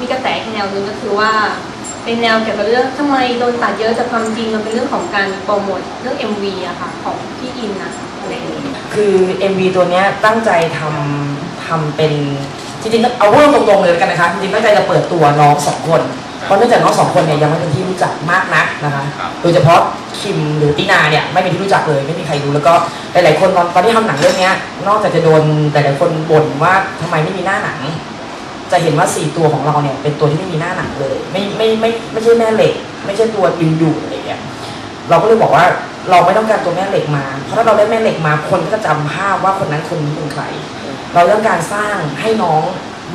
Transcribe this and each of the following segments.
มีกระแสแนวหนึ่งก็คือว่าเป็นแนวเกี่ยวกับเรื่องทำไมโดนตัดเยอะจากความจริงมันเป็นเรื่องของการโปรโมทเรื่อง MV อะค่ะของพี่อินนะอะไรอย่าเงี้ยคือ MV ตัวเนี้ยตั้งใจทำทำเป็นจริงๆเอาเรื่องตรงๆเลยกันนะคะจริงๆตั้งใจจะเปิดตัวน้องสองคนเพราะเนื่องจากน้องสองคนเนี่ยยังไม่เป็นที่รู้จักมากนักนะคะ โดยเฉพาะคิมหรือตินาเนี่ยไม่เป็นที่รู้จักเลยไม่มีใครรู้แล้วก็ หลายๆคนตอนตอนที่ทำหนังเรื่องนี้นอกจากจะโดนหลายๆคนบ่นว่าทำไมไม่มีหน้าหนัง จะเห็นว่าสี่ตัวของเราเนี่ย เป็นตัวที่ไม่มีหน้าหนังเลย ไม่ไม่ไม่ไม่ใช่แม่เหล็ก ไม่ใช่ตัวยืนอยู่อะไรอย่างเงี้ยเราก็เลยบอกว่าเราไม่ต้องการตัวแม่เหล็กมา เพราะถ้าเราได้แม่เหล็กมาคนก็จะจำภาพว่าคนนั้นคนนี้เป็นใคร เราต้องการสร้างให้น้อง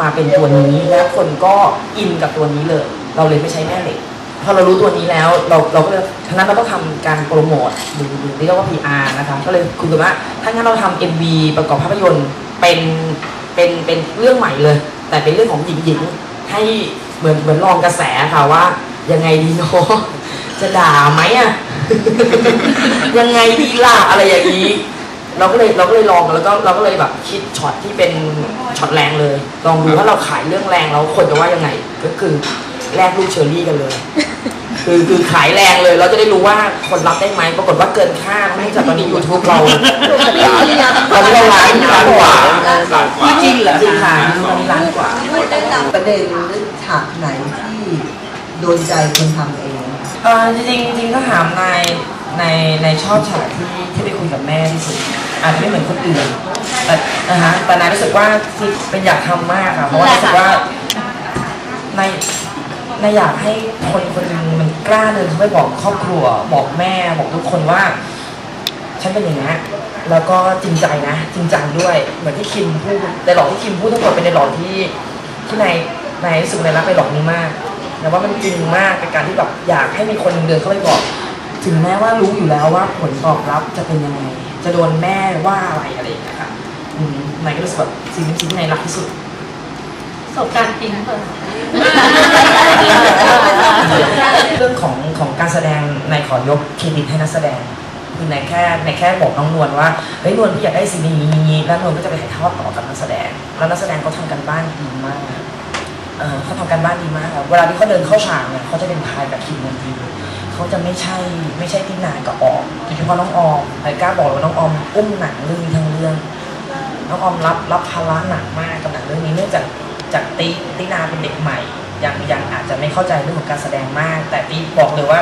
มาเป็นตัวนี้ แล้วคนก็อินกับตัวนี้เลย เราเลยไม่ใช้แม่เหล็ก พอเรารู้ตัวนี้แล้ว เราเราก็เลยฉะนั้นเราต้องทำการโปรโมทหรือหรือเรียกว่า PR นะคะก็เลยคุยกันว่าถ้างั้นเราทำ MV ประกอบภาพยนตร์เป็นเป็นเป็นเรื่องใหม่เลย แต่เป็นเรื่องของหญิงหญิงๆให้เหมือนเหมือนลองกระแสค่ะว่า ยังไงดีเนาะจะด่าไหมอะยังไงดีล่ะอะไรอย่างนี้ เราก็เลยเราก็เลยลองแล้วก็เราก็เลยแบบคิดช็อตที่เป็นช็อตแรงเลย ลองดูว่าเราขายเรื่องแรงแล้วคนจะว่ายังไงก็คือ แลกลูกเชอรี่กันเลย คือคือขายแรงเลย เราจะได้รู้ว่าคนรับได้ไหมปรากฏว่าเกินคาดเนื่องจากตอนนี้ยูทูบเราตอนนี้เราล้านล้านกว่าล้านกว่าจริงเหรอจริงค่ะตอนนี้ล้านกว่าประเด็นหรือฉากไหนที่โดนใจคนทำเองเออจริงๆจริงๆก็ถามนายในในชอบฉากที่ที่ไปคุยกับแม่ที่สุดอาจจะไม่เหมือนคนอื่นแต่นะฮะแต่นายรู้สึกว่าที่เป็นอยากทำมากค่ะเพราะว่ารู้สึกว่าใน ในอยากให้คนคนหนึงมันกล้าเดินเข้าไปบอกครอบครัว บอกแม่บอกทุกคนว่า ฉันเป็นอย่างนี้ยแล้วก็จริงใจนะ จริงจังด้วย เหมือนที่คิมพูดในหลอกที่คิมพูดทั้งหมดเป็นในหลอกที่ที่นายนายรู้สึกในรักในหลอกนี้มากแต่ว่ามันจริงมากในการที่แบบอยากให้มีคนหนึ่งเดินเข้าไปบอก ถึงแม้ว่ารู้อยู่แล้วว่าผลตอบรับจะเป็นยังไง จะโดนแม่ว่าอะไรอะไรอย่างเงี้ยค่ะอืมนายก็รู้สึกแบบสิ่งนี้สิ่งที่นายรักที่สุด สบการณ์จริงเปิดเรื่องของของการแสดงนายขอยกเครดิตให้นักแสดงคือนายแค่นายแค่บอกน้องนวลว่าเฮ้ยนวลพี่อยากได้สิ่งนี้นี้แล้วนวลก็จะไปถ่ายทอดต่อกับนักแสดง แล้วนักแสดงเขาทำกันบ้านดีมากเออเขาทำกันบ้านดีมากครับเวลาที่เขาเดินเข้าฉากเนี่ยเขาจะเป็นพายแบบคิมมนทีเขาจะไม่ใช่ไม่ใช่ที่นากับออมโดยเฉพาะน้องออมไอ้กล้าบอกเลยว่าน้องออมอุ้มหนังเรื่องนี้ทั้งเรื่อง น้องออมรับรับภาระหนักมากกับหนังเรื่องนี้เนื่องจาก จากตีตีนาเป็นเด็กใหม่ ยังยังอาจจะไม่เข้าใจเรื่องของการแสดงมาก แต่ตีบอกเลยว่า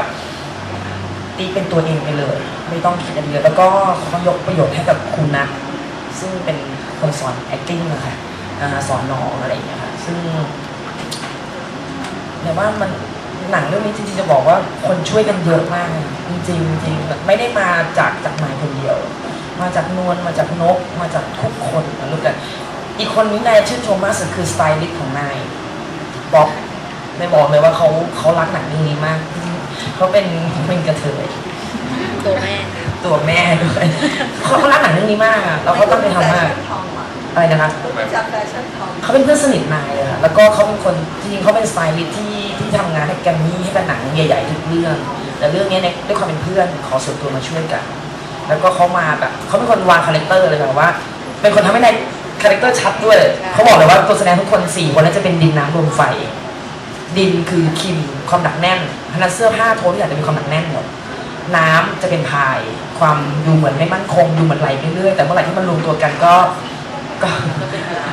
ตีเป็นตัวเองไปเลย ไม่ต้องคิดอะไรเยอะแล้วก็เขายกประโยชน์ให้กับครูนัทซึ่งเป็นคนสอน acting อะค่ะสอนน้องอะไรอย่างเงี้ยค่ะซึ่งแต่ว่ามันหนังเรื่องนี้จริงๆจะบอกว่าคนช่วยกันเยอะมาก จริงๆจริงแบบไม่ได้มาจากจากนายคนเดียว มาจากนวลมาจากนก มาจากทุกคน อีกคนนี้นายชื่นชมมากสุดคือสไตลิสต์ของนายบ๊อบนายบอกเลยว่าเขาเขารักหนังเรื่องนี้มากเขาเป็นเป็นกระเทยตัวแม่ตัวแม่ด้วยเขาเขารักหนังเรื่องนี้มากอะแล้วเขาตั้งใจทำมากอะไรนะคะจากแฟชั่นทองเขาเป็นเพื่อนสนิทนายเลยค่ะแล้วก็เขาเป็นคนจริงๆเขาเป็นสไตลิสต์ที่ที่ทำงานให้แกรมมี่ให้กับหนังใหญ่ๆทุกเรื่อง แต่เรื่องนี้เนี่ยด้วยความเป็นเพื่อนขอส่วนตัวมาช่วยกัน แล้วก็เขามาแบบเขาเป็นคนวางคาแรคเตอร์เลยค่ะว่า เป็นคนทำให้ในาย คาแรคเตอร์ชัดด้วย เขาบอกเลยว่าตัวแสดงทุกคนสี่คนนั้นจะเป็นดินน้ำลมไฟ ดินคือคิมความหนักแน่นพนันเสื้อผ้าโทนทุกอย่างจะมีความหนักแน่นหมดน้ำจะเป็นพาย ความดูเหมือนไม่มั่นคง ดูเหมือนไหลไปเรื่อยแต่เมื่อไหร่ที่มันรวมตัวกันก็ก็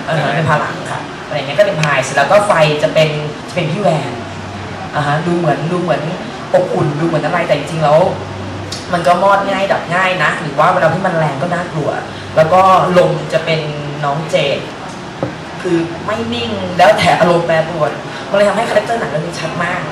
เออเป็นพลังค่ะอะไรอย่างเงี้ยก็เป็นพายเสร็จแล้วก็ไฟจะเป็นจะเป็นพี่แวนอ่าฮะดูเหมือนดูเหมือนอบอุ่นดูเหมือนอะไรแต่จริงๆแล้วมันก็มอดง่ายดับง่ายนะ หรือว่าเวลาที่มันแรงก็น่ากลัว แล้วก็ลมจะเป็น น้องเจดคือไม่นิ่งแล้วแถอารมณ์แปรปรวนมันเลยทำให้คาแรคเตอร์หนังเรื่องนี้ชัดมาก